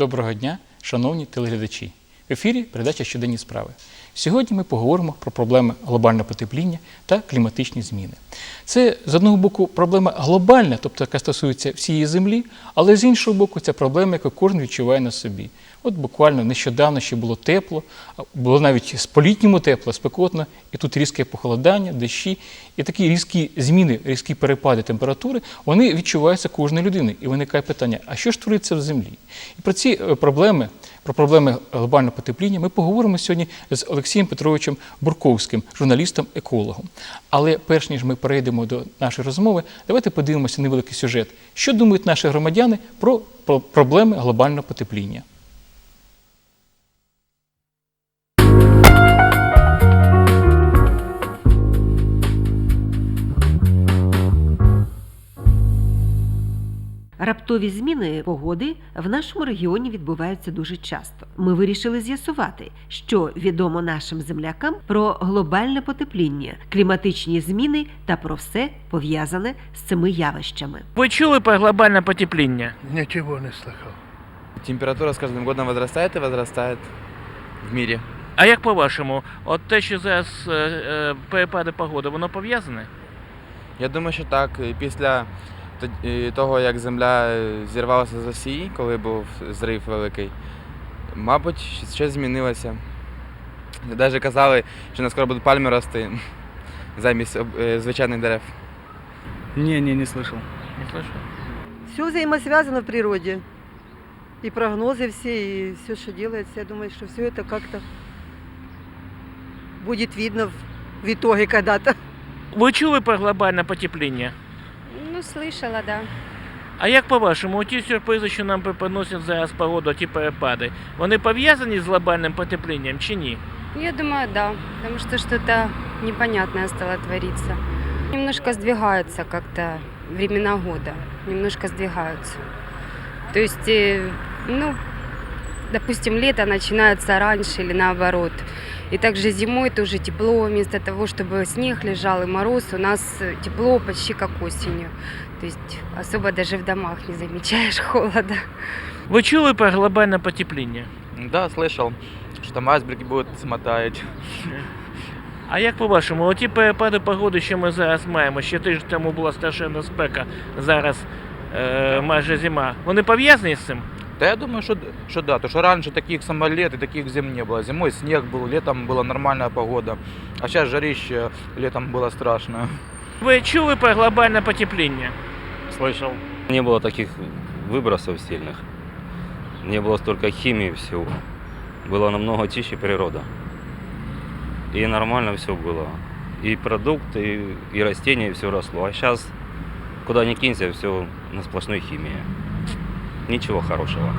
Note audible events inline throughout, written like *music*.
Доброго дня, шановні телеглядачі. В ефірі передача щоденні справи. Сьогодні ми поговоримо про проблеми глобального потепління та кліматичні зміни. Це з одного боку проблема глобальна, тобто яка стосується всієї землі, але з іншого боку, це проблема, яку кожен відчуває на собі. От буквально нещодавно ще було тепло, було навіть по-літньому тепло, спекотно, і тут різке похолодання, дощі, і такі різкі зміни, різкі перепади температури, вони відчуваються кожної людини. І виникає питання: а що ж твориться в землі? І про ці е, проблеми, про проблеми глобального потепління ми поговоримо сьогодні з Олексієм Петровичем Бурковським, журналістом-екологом. Але перш ніж ми перейдемо до нашої розмови, давайте подивимося невеликий сюжет. Що думають наші громадяни про, про проблеми глобального потепління? Раптові зміни погоди в нашому регіоні відбуваються дуже часто. Ми вирішили з'ясувати, що відомо нашим землякам про глобальне потепління, кліматичні зміни та про все пов'язане з цими явищами. Ви чули про глобальне потепління? Ничего не слыхал. Температура с каждым годом возрастает и возрастает в мире. А як по-вашому, от те, що зараз е, е, перепади погоди, воно пов'язане? Я думаю, що так. Після і того, як земля е, зірвалася з осі, коли був зрив великий, мабуть, щ- щось змінилося. Навіть казали, що не скоро будуть пальми рости *laughs* замість об- е, звичайних дерев. Не, не, не слышал. Не слышу. Все взаимосвязано в природе. И прогнозы все, и все, что делается. Я думаю, что все это как-то будет видно в, в итоге когда-то. Ви чули про глобальне потепління? Ну, слышала, да. А як по-вашому, ті сюрпризи, що нам приносять зараз погоду, ті перепади, вони пов'язані з глобальним потеплінням чи ні? Я думаю, да. Потому что что-то непонятное стало твориться. Немножко сдвигаются как-то времена года. Немножко сдвигаются. То есть, э, ну, допустим, лето начинается раньше или наоборот. И также зимой тоже тепло, вместо того, чтобы снег лежал и мороз, у нас э, тепло почти как осенью. То есть особо даже в домах не замечаешь *laughs* холода. Ви чули про глобальне потепління? Да, слышал, що там айсберги будуть смотають. А як по-вашому, оті перепади погоди, що ми зараз маємо, ще тиждень тому була страшенна спека, зараз е, майже зима, вони пов'язані з цим? Да я думаю, что, что да, то что раньше таких самолет и таких зим не было. Зимой снег был, летом была нормальная погода, а сейчас жарище, летом было страшно. Ви чули про глобальне потепління? Слышал. Не было таких выбросов сильных. Не было столько химии всего. Было намного чище природа. И нормально все было. И продукты, и, и растения, все росло. А сейчас, куда ни кинься, все на сплошной химии. Ничего хорошего.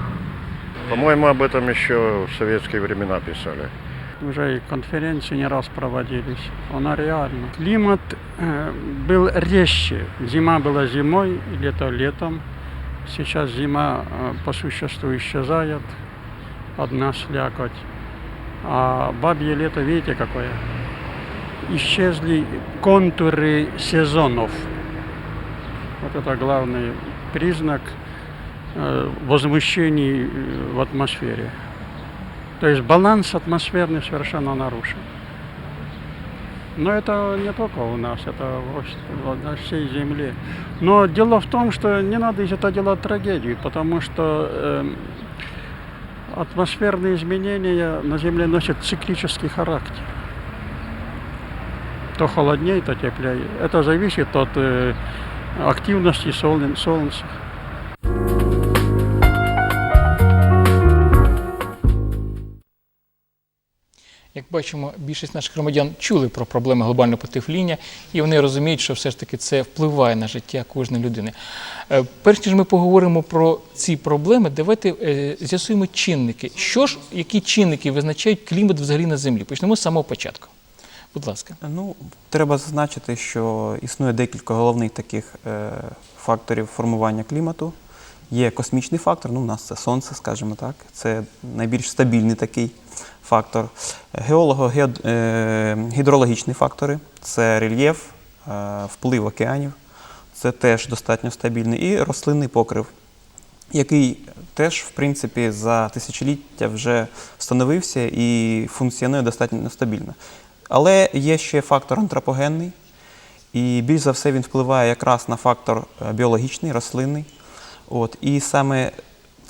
По-моему, об этом еще в советские времена писали. Уже и конференции не раз проводились. Она реально. Климат э, был резче. Зима была зимой, лето летом. Сейчас зима э, по существу исчезает. Одна слякоть. А бабье лето, видите, какое? Исчезли контуры сезонов. Вот это главный признак возмущений э, в атмосфере. То есть баланс атмосферный совершенно нарушен. Но это не только у нас, это на всей Земле. Но дело в том, что не надо из этого делать трагедию, потому что эм, атмосферные изменения на Земле носят циклический характер. То холоднее, то теплее. Это зависит от э, активности солн- Солнца. Як бачимо, більшість наших громадян чули про проблеми глобального потепління, і вони розуміють, що все ж таки це впливає на життя кожної людини. Е, Перш ніж ми поговоримо про ці проблеми, давайте е, з'ясуємо чинники. Що ж, які чинники визначають клімат взагалі на землі? Почнемо з самого початку. Будь ласка. Ну, треба зазначити, що існує декілька головних таких е, факторів формування клімату. Є космічний фактор, ну, у нас це сонце, скажімо так, це найбільш стабільний такий фактор. Геолого, е, гідрологічні фактори це рельєф, е, вплив океанів, це теж достатньо стабільний, і рослинний покрив. який теж, в принципі, за тисячоліття вже встановився і функціонує достатньо стабільно. Але є ще фактор антропогенний, і більш за все він впливає якраз на фактор е, біологічний, рослинний. От, і саме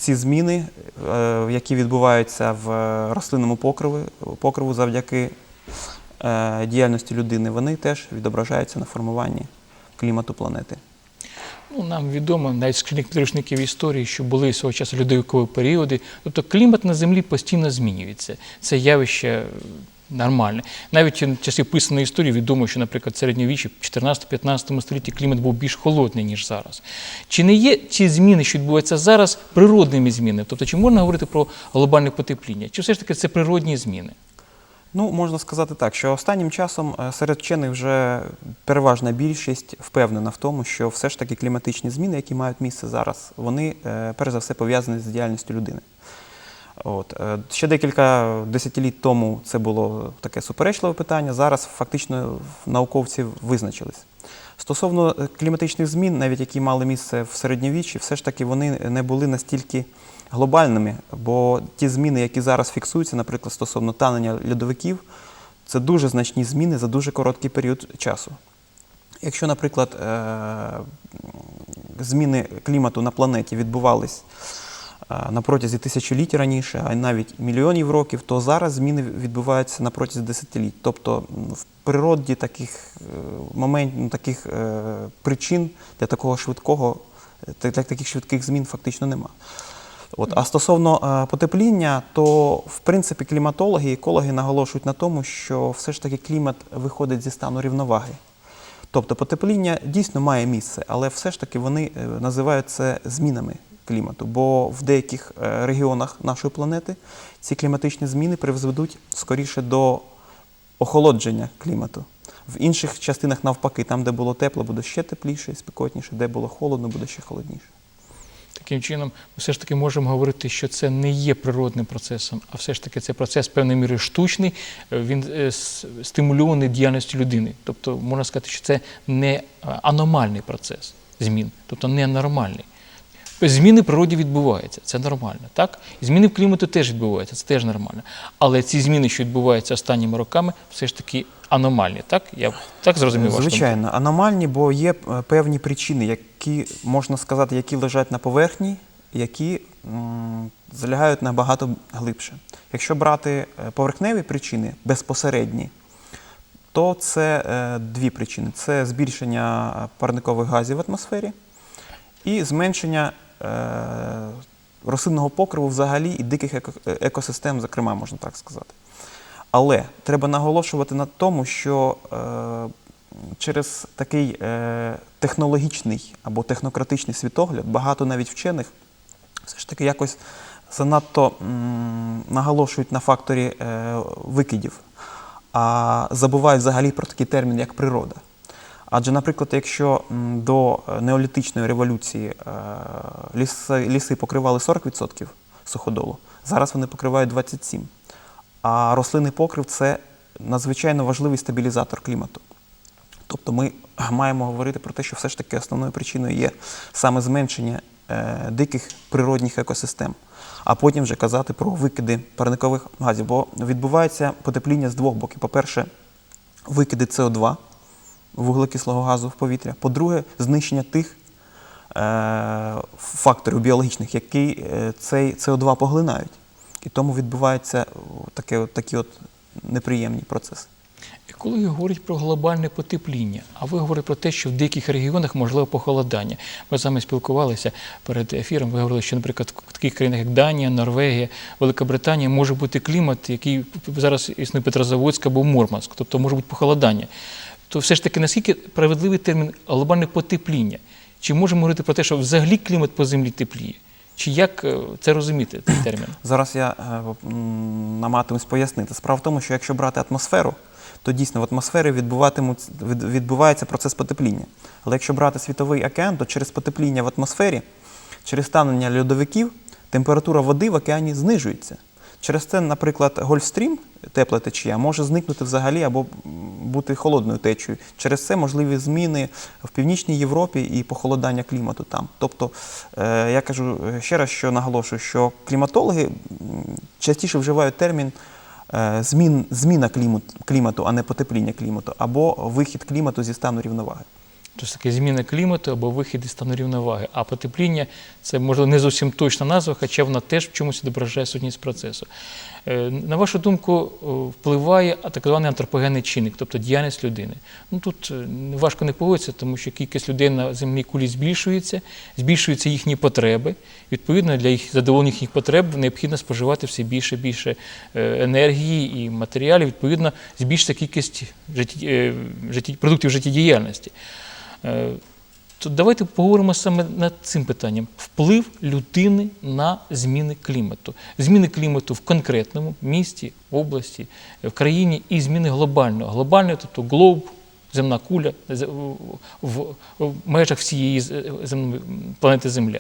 ці зміни, е, які відбуваються в рослинному покриві, покриву завдяки е, діяльності людини, вони теж відображаються на формуванні клімату планети. Ну, нам відомо навіть з шкільних підручників історії, що були свого часу льодовикові періоди. Тобто клімат на землі постійно змінюється. Це явище нормальне. Навіть в часі писаної історії відомо, що, наприклад, в середньовіччі, в 14-15 столітті клімат був більш холодний, ніж зараз. Чи не є ці зміни, що відбуваються зараз, природними змінами? Тобто, чи можна говорити про глобальне потепління? Чи все ж таки це природні зміни? Ну, можна сказати так, що останнім часом е, серед вчених вже переважна більшість впевнена в тому, що все ж таки кліматичні зміни, які мають місце зараз, вони е, перш за все пов'язані з діяльністю людини. От. е, Ще декілька десятиліть тому це було таке суперечливе питання. Зараз фактично науковці визначились. Стосовно е, кліматичних змін, навіть які мали місце в середньовіччі, все ж таки вони не були настільки глобальними, бо ті зміни, які зараз фіксуються, наприклад, стосовно танення льодовиків, це дуже значні зміни за дуже короткий період часу. Якщо, наприклад, е, зміни клімату на планеті відбувались на протязі тисячоліть раніше, а навіть мільйонів років, то зараз зміни відбуваються на протязі десятиліть. Тобто в природі таких моментів, таких е, причин для такого швидкого, для таких швидких змін фактично нема. От. А стосовно е, потепління, то в принципі кліматологи і екологи наголошують на тому, що все ж таки клімат виходить зі стану рівноваги. Тобто потепління дійсно має місце, але все ж таки вони е, називають це змінами клімату, бо в деяких е, регіонах нашої планети ці кліматичні зміни призведуть скоріше до охолодження клімату. В інших частинах навпаки, там, де було тепло, буде ще тепліше і спекотніше, де було холодно, буде ще холодніше. Таким чином, ми все ж таки можемо говорити, що це не є природним процесом, а все ж таки це процес певною мірою штучний, е, він е, стимульований діяльністю людини. Тобто можна сказати, що це не аномальний процес змін, тобто не нормальний. Зміни в природі відбуваються, це нормально, так? Зміни в клімату теж відбуваються, це теж нормально. Але ці зміни, що відбуваються останніми роками, все ж таки аномальні, так? Я так зрозумів? Звичайно, аномальні, бо є е, певні причини, які можна сказати, які лежать на поверхні, які м, залягають набагато глибше. Якщо брати е, поверхневі причини безпосередні, то це е, дві причини: це збільшення парникових газів в атмосфері і зменшення рослинного покриву взагалі і диких е, екосистем, зокрема, можна так сказати. Але треба наголошувати на тому, що е, через такий е, технологічний або технократичний світогляд багато навіть вчених все ж таки якось занадто наголошують на факторі е, викидів, а забувають взагалі про такий термін, як природа. Адже, наприклад, якщо до е, неолітичної революції е, ліси, ліси покривали 40% суходолу, зараз вони покривають 27%. А рослинний покрив це надзвичайно важливий стабілізатор клімату. Тобто ми *clears throat* маємо говорити про те, що все ж таки основною причиною є саме зменшення е, диких природних екосистем, а потім вже казати про викиди парникових газів. Бо відбувається потепління з двох боків. По-перше, викиди СО2, вуглекислого газу в повітря. По-друге, знищення тих е, факторів біологічних, які е, цей СО2 поглинають. І тому відбуваються о, таке, от, такі от неприємні процеси. Екологи говорять про глобальне потепління, а ви говорите про те, що в деяких регіонах можливо похолодання. Ми з вами спілкувалися перед ефіром. Ви говорили, що, наприклад, в таких країнах, як Данія, Норвегія, Велика Британія, може бути клімат, який зараз існує Петрозаводськ або Мурманськ, тобто може бути похолодання. То все ж таки, наскільки справедливий термін глобальне потепління? Чи можемо говорити про те, що взагалі клімат по землі тепліє? Чи як е, це розуміти, цей *clears throat* термін? Зараз я е, м, намагатимусь пояснити. Справа в тому, що якщо брати атмосферу, то дійсно в атмосфері відбувається процес потепління. Але якщо брати світовий океан, то через потепління в атмосфері, через танення льодовиків, температура води в океані знижується. Через це, наприклад, Гольфстрім, тепла течія, може зникнути взагалі або бути холодною течією. Через це можливі зміни в північній Європі і похолодання клімату там. Тобто, е, я кажу ще раз, що наголошую, що кліматологи частіше вживають термін е, змін, зміна клімату, а не потепління клімату, або вихід клімату зі стану рівноваги. Тобто таке зміна клімату або вихід із стану рівноваги. А потепління це можливо не зовсім точна назва, хоча вона теж в чомусь відображає сутність процесу. Е, На вашу думку, впливає так званий антропогенний чинник, тобто діяльність людини. Ну тут е, важко не погодитися, тому що кількість людей на земній кулі збільшується, збільшуються їхні потреби. Відповідно, для їх задоволення їхніх потреб необхідно споживати все більше і більше е, енергії і матеріалів. Відповідно, збільшиться кількість е, житті, продуктів життєдіяльності. Е, То давайте поговоримо саме над цим питанням: вплив людини на зміни клімату, зміни клімату в конкретному місті, області, в країні і зміни глобального. Глобального, тобто глоб, земна куля в межах всієї планети Земля.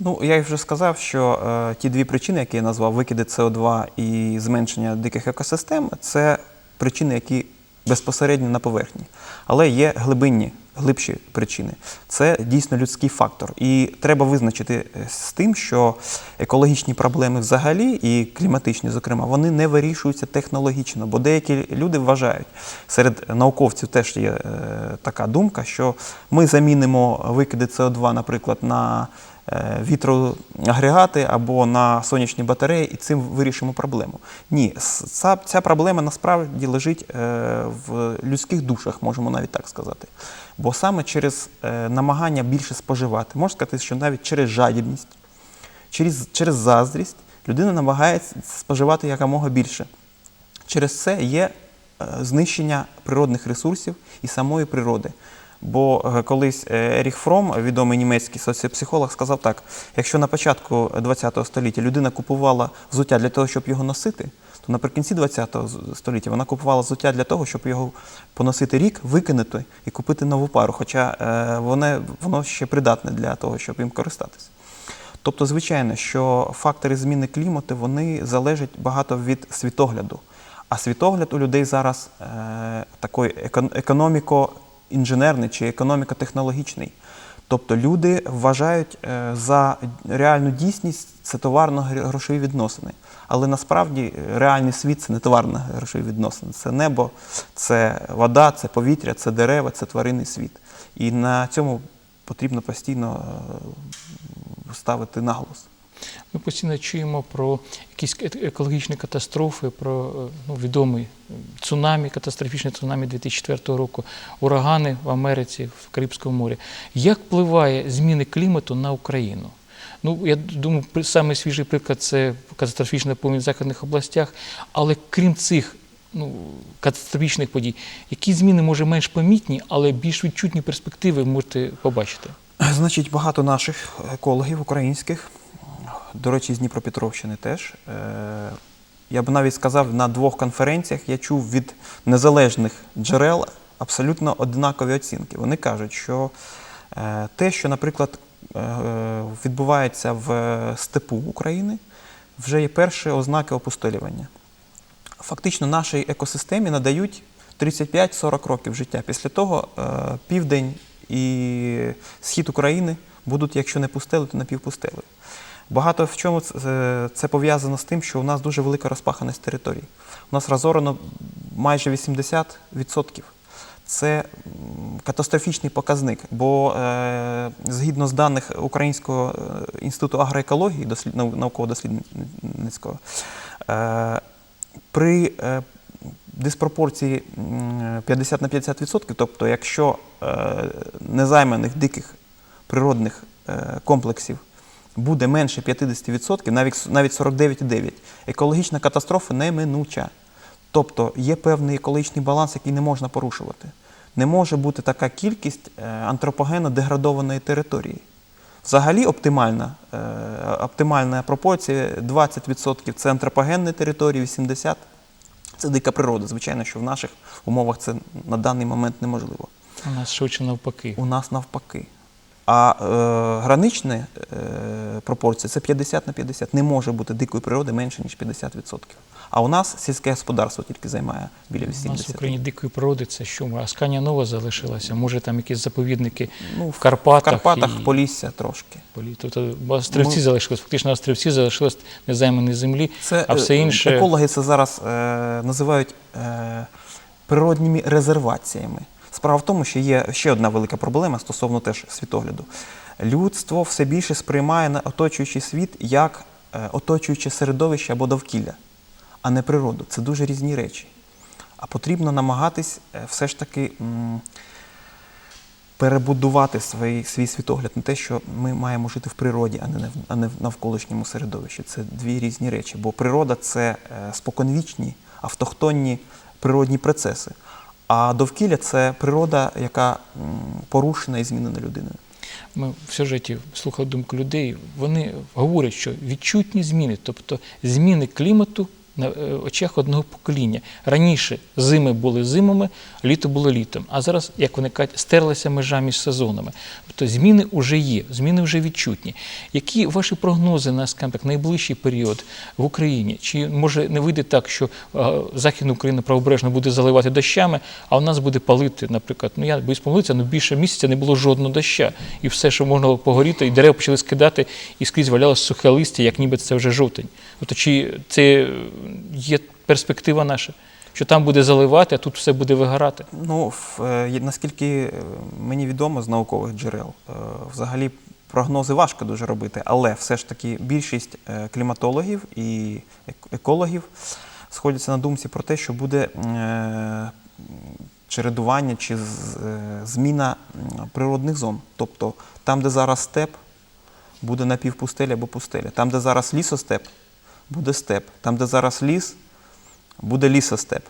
Ну, я вже сказав, що е, ті дві причини, які я назвав, викиди СО2 і зменшення диких екосистем, це причини, які безпосередньо на поверхні. Але є глибинні, глибші причини. Це дійсно людський фактор. І треба визначити е, з тим, що екологічні проблеми взагалі і кліматичні, зокрема, вони не вирішуються технологічно, бо деякі люди вважають, серед науковців теж є е, така думка, що ми замінимо викиди СО2, наприклад, на вітроагрегати або на сонячні батареї, і цим вирішимо проблему. Ні, ця, проблема насправді лежить е, в людських душах, можемо навіть так сказати. Бо саме через е, намагання більше споживати, можна сказати, що навіть через жадібність, через, через заздрість людина намагається споживати якомога більше. Через це є е, знищення природних ресурсів і самої природи. Бо е, колись е, Еріх Фром, відомий німецький соціопсихолог, сказав так: якщо на початку ХХ століття людина купувала взуття для того, щоб його носити, то наприкінці ХХ століття вона купувала взуття для того, щоб його поносити рік, викинути і купити нову пару, хоча е, воно, воно ще придатне для того, щоб їм користатися. Тобто, звичайно, що фактори зміни клімату вони залежать багато від світогляду. А світогляд у людей зараз е, такий екон- економіко-інженерний чи економіко-технологічний. Тобто люди вважають е, за реальну дійсність це товарно-грошові відносини. Але насправді е, реальний світ це не товарно-грошові відносини. Це небо, це вода, це повітря, це дерева, це тваринний світ. І на цьому потрібно постійно е, ставити наголос. Ми постійно чуємо про якісь е- екологічні катастрофи, про е, ну, відомий цунамі, катастрофічне цунамі 2004 року, урагани в Америці, в Карибському морі. Як впливає зміни клімату на Україну? Ну, я думаю, самий свіжий приклад це катастрофічна повінь в західних областях. Але крім цих ну, катастрофічних подій, які зміни може менш помітні, але більш відчутні перспективи можете побачити? Значить, багато наших екологів українських, до речі, з Дніпропетровщини теж. е, Я б навіть сказав, на двох конференціях я чув від незалежних джерел абсолютно однакові оцінки. Вони кажуть, що е, те, що, наприклад, е, відбувається в степу України, вже є перші ознаки опустолювання. Фактично нашій екосистемі надають 35-40 років життя. Після того південь і схід України будуть, якщо не пустели, то напівпустели. Багато в чому це, це пов'язано з тим, що у нас дуже велика розпаханість територій. У нас розорено майже 80%. Це катастрофічний показник, бо е, згідно з даних Українського е, інституту агроекології, дослід, науково-дослідницького, е, при е, диспропорції 50 на 50%, тобто якщо е, незайманих диких природних е, комплексів буде менше 50%, навіть, навіть 49,9%, екологічна катастрофа неминуча. Тобто є певний екологічний баланс, який не можна порушувати. Не може бути така кількість е, антропогенно деградованої території. Взагалі оптимальна, е, оптимальна пропорція 20% це антропогенні території, 80% це дика природа. Звичайно, що в наших умовах це на даний момент неможливо. У нас швидше навпаки. У нас навпаки. А е, гранична е, пропорція це 50 на 50. Не може бути дикої природи менше, ніж 50%. А у нас сільське господарство тільки займає біля У нас в Україні дикої природи це що? Асканія Нова залишилася, може там якісь заповідники Ну, в Карпатах. В Карпатах, і- Полісся трошки. Полі- Тобто острівці Ми- залишились, фактично острівці залишились незайманої землі, Це а все е, інше. екологи це зараз е, називають е, природніми резерваціями. Справа в тому, що є ще одна велика проблема стосовно теж світогляду. Людство все більше сприймає на оточуючий світ як е, оточуюче середовище або довкілля, а не природу. Це дуже різні речі. А потрібно намагатись е, все ж таки перебудувати свій, свій світогляд на те, що ми маємо жити в природі, а не, а не в навколишньому середовищі. Це дві різні речі. Бо природа це е, споконвічні, автохтонні природні процеси. А довкілля це природа, яка порушена і змінена людиною. Ми в сюжеті слухали думку людей. Вони говорять, що відчутні зміни, тобто зміни клімату на е, очах одного покоління. Раніше зими були зимами, літо було літом. А зараз, як вони кажуть, стерлася межа між сезонами. Тобто зміни вже є, зміни вже відчутні. Які ваші прогнози на скажімо найближчий період в Україні? Чи може не вийде так, що е, Західна Україна правобережно буде заливати дощами, а у нас буде палити, наприклад, ну я боюсь помилитися, але більше місяця не було жодного доща. І все, що можна було погоріти, і дерева почали скидати, і скрізь валялося сухе листя, як ніби це вже жовтень. Тобто, чи це є перспектива наша? Що там буде заливати, а тут все буде вигорати. Ну, е, наскільки е, мені відомо з наукових джерел, е, взагалі прогнози важко дуже робити, але все ж таки більшість кліматологів і екологів сходяться на думці про те, що буде чередування чи зміна природних зон. Тобто там, де зараз степ, буде напівпустеля або пустеля. Там, де зараз лісостеп, буде степ. Там, де зараз ліс, буде лісостеп.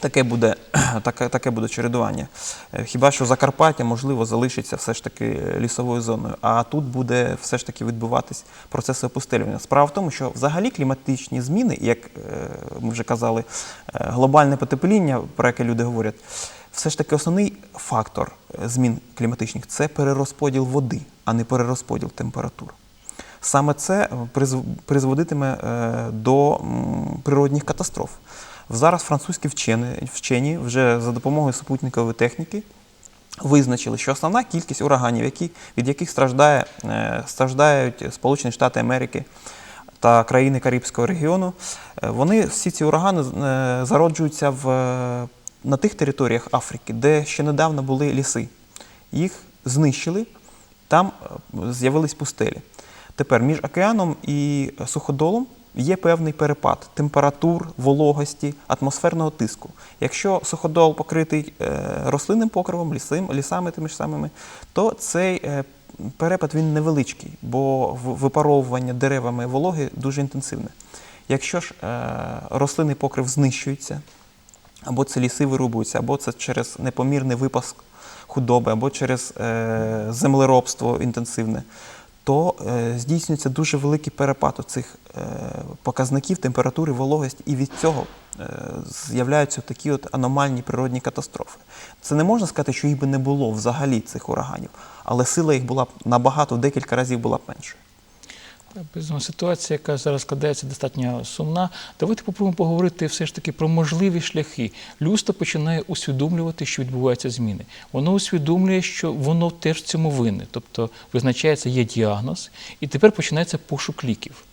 Таке буде, *clears throat* таке, таке буде чередування. Е, Хіба що Закарпаття, можливо, залишиться все ж таки лісовою зоною, а тут буде все ж таки відбуватись процеси опустелювання. Справа в тому, що взагалі кліматичні зміни, як е, ми вже казали, е, глобальне потепління, про яке люди говорять, все ж таки основний фактор змін кліматичних це перерозподіл води, а не перерозподіл температур. Саме це е, призводитиме е, до природних катастроф. Зараз французькі вчені, вчені вже за допомогою супутникової техніки визначили, що основна кількість ураганів, які, від яких страждає, е, страждають Сполучені Штати Америки та країни Карибського регіону, вони всі ці урагани зароджуються в, на тих територіях Африки, де ще недавно були ліси. Їх знищили, там з'явились пустелі. Тепер між океаном і суходолом є певний перепад температур, вологості, атмосферного тиску. Якщо суходол покритий е, рослинним покривом, лісами тими ж самими, то цей е, перепад він невеличкий, бо випаровування деревами вологи дуже інтенсивне. Якщо ж е, рослинний покрив знищується, або це ліси вирубуються, або це через непомірний випаск худоби, або через землеробство інтенсивне, то е, здійснюється дуже великий перепад цих е, показників температури, вологості, і від цього е, з'являються такі от аномальні природні катастрофи. Це не можна сказати, що їх би не було взагалі цих ураганів, але сила їх була б набагато декілька разів була б меншою. Ситуація, яка зараз складається, достатньо сумна. Давайте попробуємо поговорити все ж таки про можливі шляхи. Людство починає усвідомлювати, що відбуваються зміни. Воно усвідомлює, що воно теж в цьому винне. Тобто визначається, є діагноз, і тепер починається пошук ліків.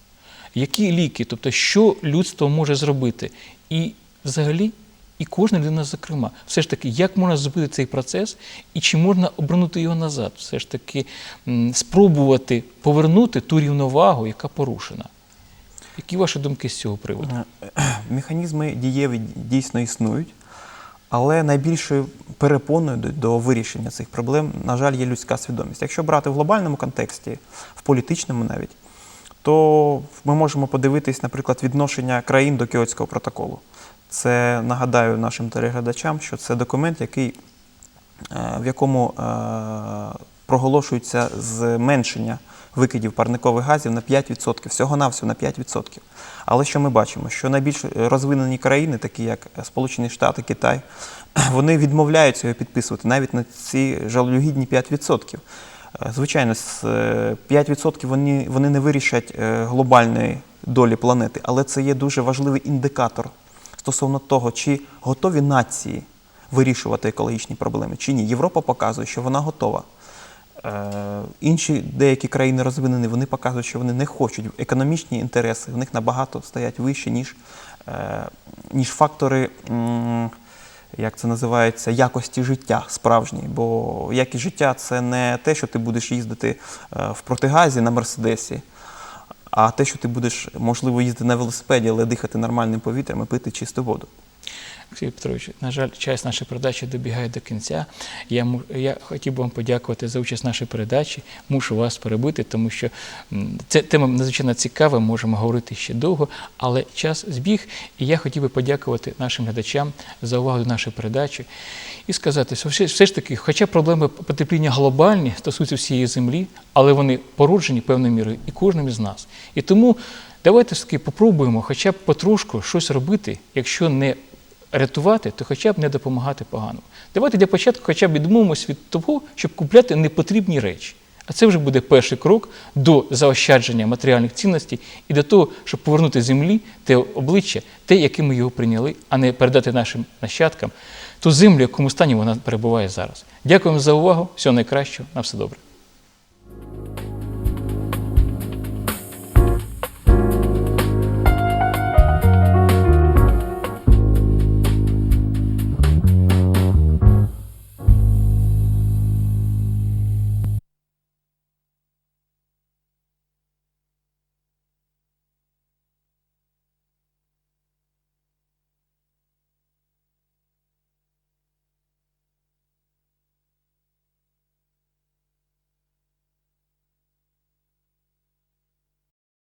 Які ліки, тобто що людство може зробити? І взагалі, і кожна людина, зокрема, все ж таки, як можна зробити цей процес і чи можна обернути його назад? Все ж таки спробувати повернути ту рівновагу, яка порушена. Які ваші думки з цього приводу? *clears throat* Механізми дієві дійсно існують, але найбільшою перепоною до, до вирішення цих проблем, на жаль, є людська свідомість. Якщо брати в глобальному контексті, в політичному навіть, то ми можемо подивитись, наприклад, відношення країн до Кіотського протоколу. Це нагадаю нашим телеглядачам, що це документ, який, е, в якому е, проголошується зменшення викидів парникових газів на 5%, всього-навсього на 5%. Але що ми бачимо? Що найбільш розвинені країни, такі як Сполучені Штати, Китай, *clears throat* вони відмовляються його підписувати навіть на ці жалюгідні 5%. Е, Звичайно, з, е, 5% вони, вони не вирішать глобальної долі планети, але це є дуже важливий індикатор стосовно того, чи готові нації вирішувати екологічні проблеми, чи ні. Європа показує, що вона готова. Е, Інші деякі країни розвинені, вони показують, що вони не хочуть. Економічні інтереси в них набагато стоять вище, ніж, е, ніж фактори, як це називається, якості життя справжньої. Бо якість життя це не те, що ти будеш їздити е, в протигазі на Мерседесі, а те, що ти будеш, можливо, їздити на велосипеді, але дихати нормальним повітрям і пити чисту воду. Олексій Петрович, на жаль, час нашої передачі добігає до кінця. Я, я хотів би вам подякувати за участь в нашій передачі. Мушу вас перебити, тому що ця тема надзвичайно цікава, можемо говорити ще довго, але час збіг. І я хотів би подякувати нашим глядачам за увагу нашої передачі і сказати, що все, все ж таки, хоча проблеми потепління глобальні стосуються всієї землі, але вони породжені певною мірою і кожним із нас. І тому давайте все-таки попробуємо хоча б потрошку щось робити, якщо не рятувати, то хоча б не допомагати поганому. Давайте для початку хоча б відмовимося від того, щоб купляти непотрібні речі. А це вже буде перший крок до заощадження матеріальних цінностей і до того, щоб повернути землі те обличчя, те, яким ми його прийняли, а не передати нашим нащадкам ту землю, в якому стані вона перебуває зараз. Дякуємо за увагу. Всього найкращого. На все добре.